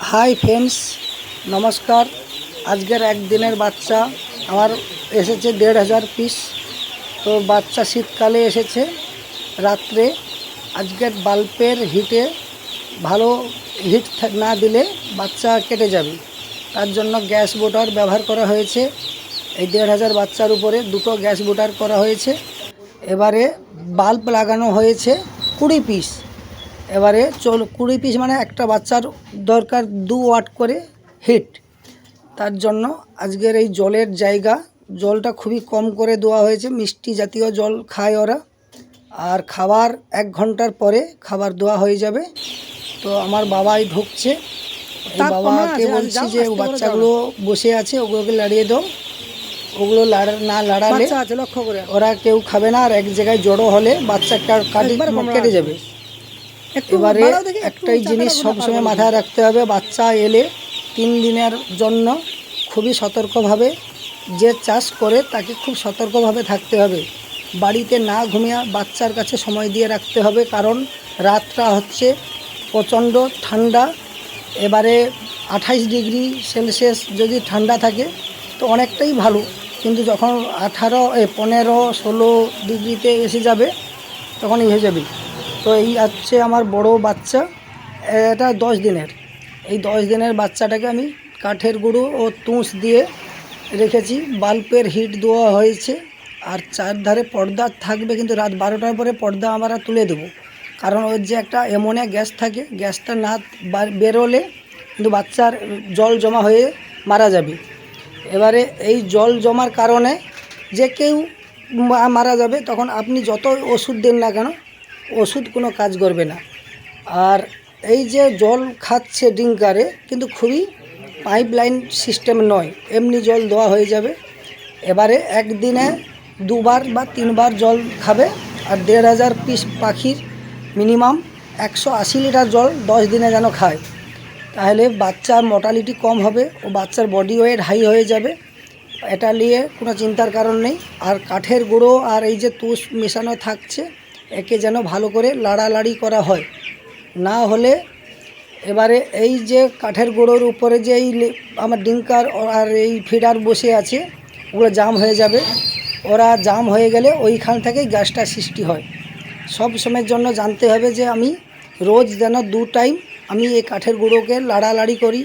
Hi friends, নমস্কার। আজকের একদিনের বাচ্চা, আমার এসেছে দেড় হাজার পিস তো বাচ্চা শীতকালে এসেছে রাত্রে। আজকের বাল্বের হিটে ভালো হিট না দিলে বাচ্চা কেটে যাবে। তার জন্য গ্যাস বোটার ব্যবহার করা হয়েছে। এই দেড় হাজার বাচ্চার উপরে দুটো গ্যাস বোটার করা হয়েছে। এবারে বাল্ব লাগানো হয়েছে কুড়ি পিস এবারে চল কুড়ি পিস মানে একটা বাচ্চার দরকার দু ওয়াট করে হিট তার জন্য আজকের এই জলের জায়গা জলটা খুবই কম করে দেওয়া হয়েছে মিষ্টি জাতীয় জল খায় ওরা। আর খাবার এক ঘণ্টার পরে খাবার দেওয়া হয়ে যাবে। তো আমার বাবাই ঢুকছে। বাবাকে বলছি যে বাচ্চাগুলো বসে আছে ওগুলোকে লাড়িয়ে দাও। ওগুলো না লাড়ালে লক্ষ্য করে। ওরা কেউ খাবে না আর এক জায়গায় জড়ো হলে বাচ্চাটা কাটি কেটে যাবে। এবারে একটাই জিনিস সবসময় মাথায় রাখতে হবে বাচ্চা এলে তিন দিনের জন্য খুবই সতর্কভাবে যে চাষ করে তাকে খুব সতর্কভাবে থাকতে হবে। বাড়িতে না ঘুমিয়ে বাচ্চার কাছে সময় দিয়ে রাখতে হবে কারণ রাতটা হচ্ছে প্রচণ্ড ঠান্ডা। এবারে আঠাইশ ডিগ্রি সেলসিয়াস যদি ঠান্ডা থাকে তো অনেকটাই ভালো কিন্তু যখন আঠারো এ পনেরো ষোলো ডিগ্রিতে এসে যাবে তখন এই হয়ে যাবে। তো এই হচ্ছে আমার বড় বাচ্চা, এটা দশ দিনের। এই দশ দিনের বাচ্চাটাকে আমি কাঠের গুঁড়ো ও তুষ দিয়ে রেখেছি। বাল্বের হিট দেওয়া হয়েছে আর চারধারে পর্দা থাকবে কিন্তু রাত বারোটার পরে পর্দা আমরা তুলে দেবো। কারণ ওর যে একটা অ্যামোনিয়া গ্যাস থাকে, গ্যাসটা না বার- বেরোলে কিন্তু বাচ্চার জল জমা হয়ে মারা যাবে। এবারে এই জল জমার কারণে যে কেউ মারা যাবে, তখন আপনি যত ওষুধ দেন না কেন ওষুধ কোনো কাজ করবে না। আর এই যে জল খাচ্ছে ডিঙ্কারে কিন্তু খুবই পাইপ লাইন সিস্টেম নয়, এমনি জল দেওয়া হয়ে যাবে। এবারে একদিনে দুবার বা তিনবার জল খাবে, আর দেড় হাজার পিস পাখির মিনিমাম একশো আশি লিটার জল দশ দিনে যেন খায়। তাহলে বাচ্চার মর্টালিটি কম হবে ও বাচ্চার বডি ওয়েট হাই হয়ে যাবে। এটা নিয়ে কোনো চিন্তার কারণ নেই। আর কাঠের গুঁড়ো আর এই যে তুষ মেশানো থাকছে একে যেন ভালো করে লাড়ালাড়ি করা হয়। না হলে এবারে এই যে কাঠের গুঁড়োর উপরে যে এই আমার ডিঙ্কার আর এই ফিডার বসে আছে, ওগুলো জাম হয়ে যাবে। ওরা জাম হয়ে গেলে ওইখান থেকেই গ্যাসটা সৃষ্টি হয়। সব সময়ের জন্য জানতে হবে যে আমি রোজ যেন দু টাইম আমি এই কাঠের গুঁড়োকে লাড়ালাড়ি করি।